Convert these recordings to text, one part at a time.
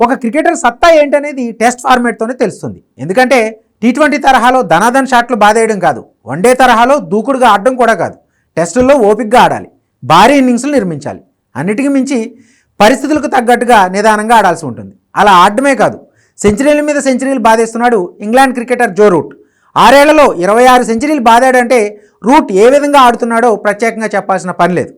ఒక క్రికెటర్ సత్తా ఏంటనేది టెస్ట్ ఫార్మేట్తోనే తెలుస్తుంది. ఎందుకంటే టీ ట్వంటీ తరహాలో ధనాధన్ షాట్లు బాధేయడం కాదు. వన్డే తరహాలో దూకుడుగా ఆడడం కూడా కాదు. టెస్టుల్లో ఓపిక్గా ఆడాలి. భారీ ఇన్నింగ్స్లు నిర్మించాలి. అన్నిటికీ మించి పరిస్థితులకు తగ్గట్టుగా నిదానంగా ఆడాల్సి ఉంటుంది. అలా ఆడడమే కాదు. సెంచరీల మీద సెంచరీలు బాధేస్తున్నాడు ఇంగ్లాండ్ క్రికెటర్ జో రూట్. ఆరేళ్ళలో ఇరవై ఆరు సెంచరీలు బాదాడంటే రూట్ ఏ విధంగా ఆడుతున్నాడో ప్రత్యేకంగా చెప్పాల్సిన పని లేదు.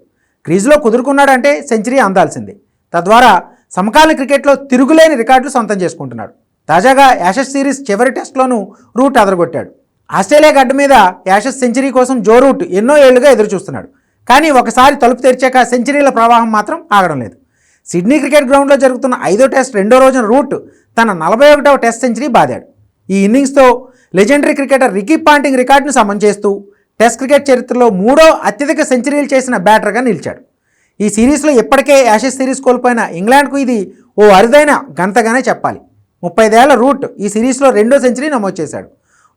క్రీజులో కుదురుకున్నాడంటే సెంచరీ అందాల్సిందే. తద్వారా సమకాలీన క్రికెట్లో తిరుగులేని రికార్డులు సొంతం చేసుకుంటున్నాడు. తాజాగా యాషెస్ సిరీస్ చివరి టెస్ట్లోనూ రూట్ అదరగొట్టాడు. ఆస్ట్రేలియా గడ్డ మీద యాషెస్ సెంచరీ కోసం జో రూట్ ఎన్నో ఏళ్ళుగా ఎదురు చూస్తున్నాడు కానీ ఒకసారి తలుపు తెరిచాక సెంచరీల ప్రవాహం మాత్రం ఆగడం లేదు. సిడ్నీ క్రికెట్ గ్రౌండ్లో జరుగుతున్న ఐదో టెస్ట్ రెండో రోజున రూట్ తన నలభై ఒకటవ టెస్ట్ సెంచరీ బాదాడు. ఈ ఇన్నింగ్స్తో లెజెండరీ క్రికెటర్ రికీ పాంటింగ్ రికార్డును సమం చేస్తూ టెస్ట్ క్రికెట్ చరిత్రలో మూడో అత్యధిక సెంచరీలు చేసిన బ్యాటర్గా నిలిచాడు. ఈ సిరీస్లో ఇప్పటికే యాషెస్ సిరీస్ కోల్పోయిన ఇంగ్లాండ్కు ఇది ఓ అరుదైన గంతగానే చెప్పాలి. ముప్పైదేళ్ళ రూట్ ఈ సిరీస్లో రెండో సెంచరీ నమోదు చేశాడు.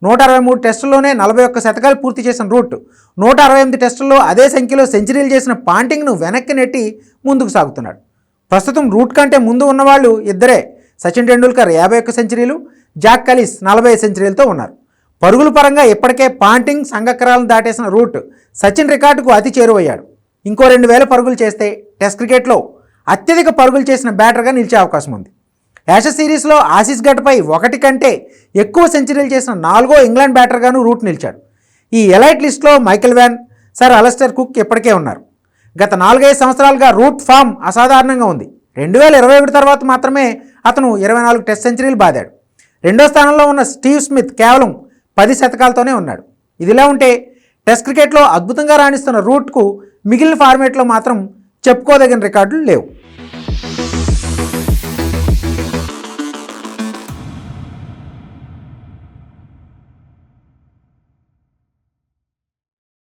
నూట అరవై మూడు టెస్టుల్లోనే నలభై ఒక్క శతకాలు పూర్తి చేసిన రూట్ నూట అరవై ఎనిమిది టెస్టుల్లో అదే సంఖ్యలో సెంచరీలు చేసిన పాంటింగ్ను వెనక్కి నెట్టి ముందుకు సాగుతున్నాడు. ప్రస్తుతం రూట్ కంటే ముందు ఉన్నవాళ్ళు ఇద్దరే సచిన్ టెండూల్కర్ యాభై ఒక్క సెంచరీలు జాక్ కలీస్ నలభై సెంచరీలతో ఉన్నారు. పరుగుల పరంగా ఇప్పటికే పాంటింగ్ సంఘకరాలను దాటేసిన రూట్ సచిన్ రికార్డుకు అతి చేరువయ్యాడు. ఇంకో రెండు వేల పరుగులు చేస్తే టెస్ట్ క్రికెట్లో అత్యధిక పరుగులు చేసిన బ్యాటర్గా నిలిచే అవకాశం ఉంది. యాషస్ సిరీస్లో ఆసీస్ గడ్డపై ఒకటి కంటే ఎక్కువ సెంచరీలు చేసిన నాలుగో ఇంగ్లాండ్ బ్యాటర్గాను రూట్ నిలిచాడు. ఈ ఎలైట్ లిస్ట్లో Michael Vaughan sir Alastair Cook ఇప్పటికే ఉన్నారు. గత నాలుగైదు సంవత్సరాలుగా రూట్ ఫామ్ అసాధారణంగా ఉంది. రెండు వేల ఇరవై ఒకటి తర్వాత మాత్రమే అతను ఇరవై నాలుగు టెస్ట్ సెంచరీలు బాదాడు. రెండో స్థానంలో ఉన్న స్టీవ్ స్మిత్ కేవలం పది శతకాలతోనే ఉన్నాడు. ఇదిలా ఉంటే టెస్ట్ క్రికెట్లో అద్భుతంగా రాణిస్తున్న రూట్కు మిగిలిన ఫార్మేట్లో మాత్రం చెప్పుకోదగిన రికార్డులు లేవు.